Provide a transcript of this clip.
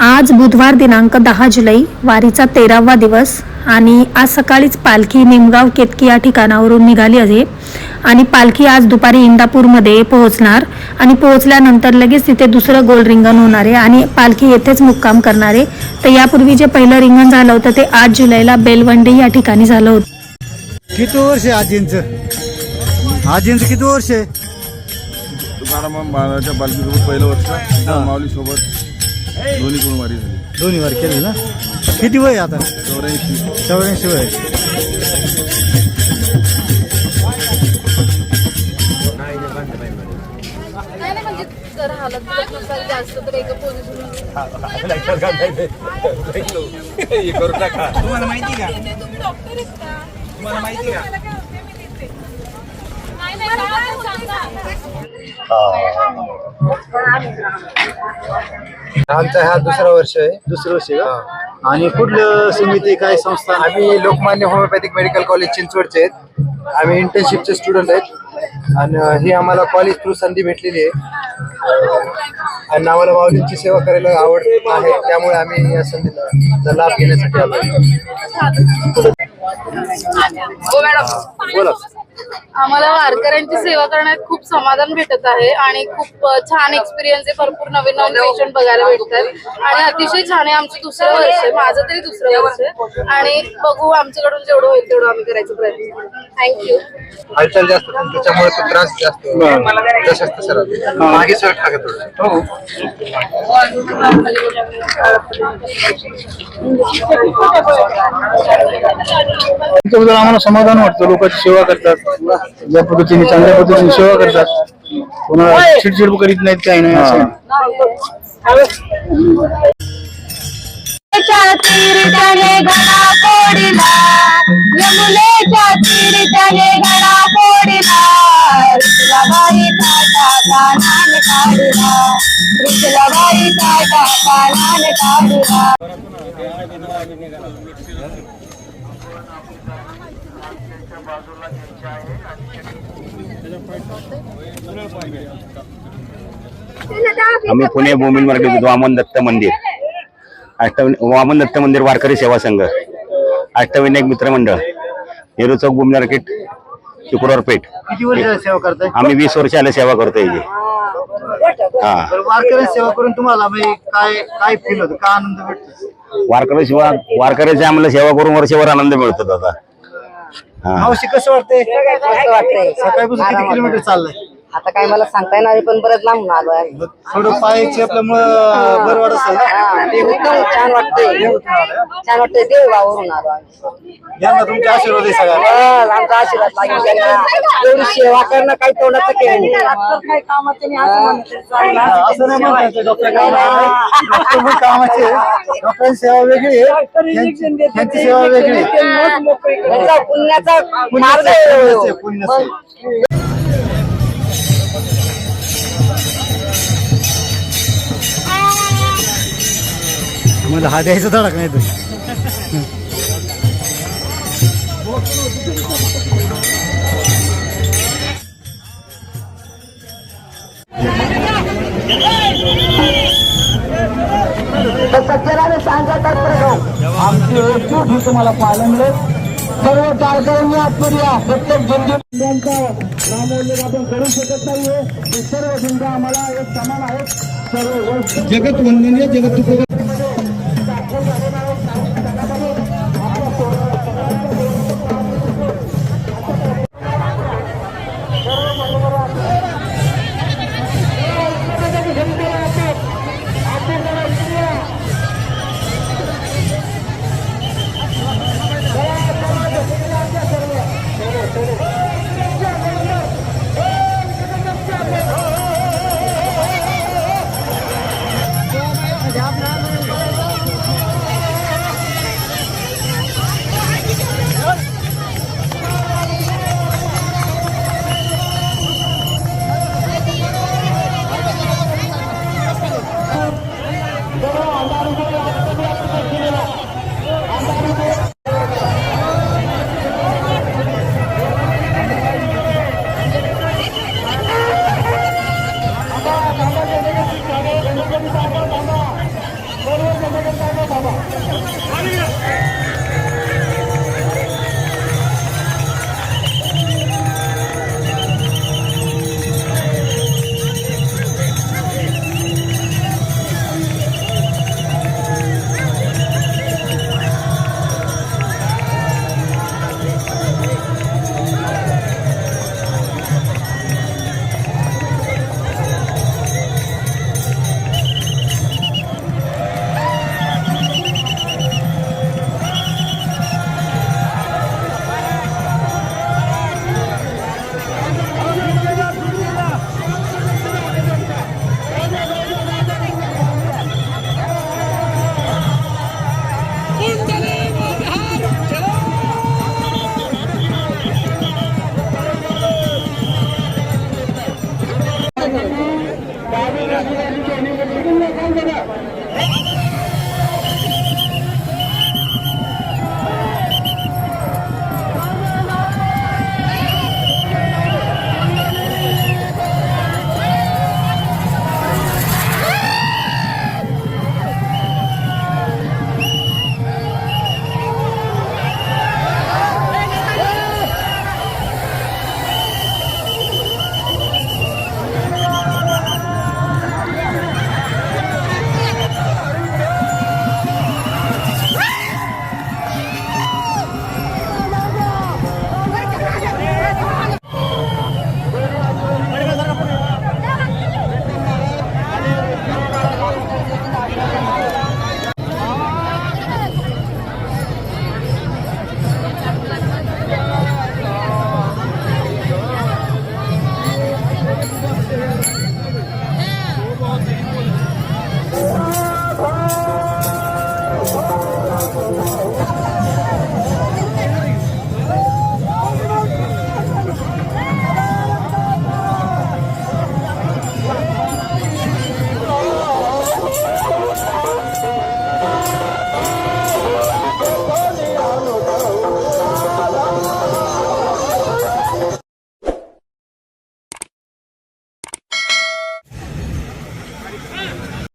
आज बुधवार दिनांक दहा जुलै वारीचा तेरावा दिवस आणि आज सकाळीच पालखी निमगाव केतकी या ठिकाणावरून निघाली आहे. आणि पालखी आज दुपारी इंदापूरमध्ये पोहोचणार आणि पोहोचल्यानंतर लगेच तिथे दुसरं गोल रिंगण होणार आहे आणि पालखी येथेच मुक्काम करणार आहे. तर यापूर्वी जे पहिलं रिंगण झालं होतं ते आठ जुलैला बेलवंडी या ठिकाणी झालं होतं. किती वर्ष आजींचं? आजींचं किती वर्ष आहे? तुकाराम महाराजाच्या बालकीसोबत पहिलं वर्ष माऊली सोबत दोन्ही कुळमारी झाली. दोन्ही वार केले ना? किती वय आता? चौऱ्याऐंशी. चौऱ्याऐंशी वय. नाही नाही म्हणजे जर हालत बिलत नसेल जास्त तर एका पोझिशन तुम्हाला माहिती का? तुम्ही डॉक्टर आहेत का? तुम्हाला माहिती का नाही नाही काय सांगा आमचा हा दुसरा वर्ष आहे. दुसरं वर्ष आहे का? आणि कुठलं समिती काय संस्था आम्ही लोकमान्य होमिओपॅथिक मेडिकल कॉलेज चिंचवडचे आहेत. आम्ही इंटर्नशिपचे स्टुडंट आहेत. आणि ही आम्हाला कॉलेज थ्रू संधी भेटलेली आहे. आणि आम्हाला माऊलींची सेवा करायला आवड आहे. त्यामुळे आम्ही या संधीला चा लाभ घेण्यासाठी आलो आहे. बोला. आम्हाला वारकऱ्यांची सेवा करण्यात खूप समाधान भेटत आहे आणि खूप छान एक्सपिरियन्स आहे. भरपूर नवीन नवीन पेशंट बघायला भेटतात. आणि अतिशय छान आहे. आमचं दुसरं वर्ष आहे. माझं तरी दुसरं वर्ष आहे. आणि बघू आमच्याकडून जेवढं होईल तेवढं आम्ही करायचा प्रयत्न थँक्यू हालचाल जास्त त्याच्यामुळे तो त्रास जास्त. तसंच तसं राहतो मागे सर टाका थोडं. त्याच्याबद्दल आम्हाला समाधान वाटतं. लोकांची सेवा करतात. ज्या पद्धतीने चांगल्या पद्धतीने सेवा करतात कोणाला चिडचिड करीत नाहीत काही नाही असं तीर्थाने घडा फोडिला यमुनेच्या तीर्थाने घडा फोडिला ऋतुलाबाई काटा कानाने काढला ऋतुलाबाई काटा कानाने काढला. आम्ही पुणे भूमी मार्केट वामन दत्त मंदिर. अष्टवि वामन दत्त मंदिर वारकरी सेवा संघ. अष्टविनायक मित्र मंडळ. नेहरू चौक भूमी मार्केट शुक्रवार पेठ. आम्ही वीस वर्ष आले सेवा करतोय हा. वारकऱ्यांची सेवा करून तुम्हाला म्हणजे काय काय फील होतं? काय आनंद भेटतो? वारकरी सेवा वारकऱ्याची आम्हाला सेवा करून वर्षभर आनंद मिळतो दादा. हा. मावशी कसं वाटतंय? सकाळपासून किती किलोमीटर चाललंय? आता काय मला सांगता येणार पण बरंच लांबून आलो आहे थोडं पाय चेपल्यामुळं बरं वाटत असेल ना? ते उत्तम छान वाटतंय. छान वाटतंय देवगावरून आलो आम्ही. यांना तुमचे आशीर्वाद आहे सगळ्यांना. बस, आमचा आशीर्वाद लागेल त्यांना. एवढी सेवा करणं काही तोंडाचं केलं नाही. काही कामाचं नाही असं म्हणतात असं नाही म्हणतायचं डॉक्टर डॉक्टर पण कामाचे. आहे. डॉक्टरांची सेवा वेगळी आहे. सेवा वेगळी आहे. त्यांचा पुण्याचा मार्ग आहे. पुण्याचे. मला हा द्यायचा धडक नाही तर तर सत्याने सांगत आमची एकजूट ही तुम्हाला पाहायला मिळेल. सर्व कार्यक्रमांनी आतमध्ये या. प्रत्येक आपण करू शकत नाहीये. हे सर्व आम्हाला एक समान आहेत. सर्व जगत वंदनीय जगत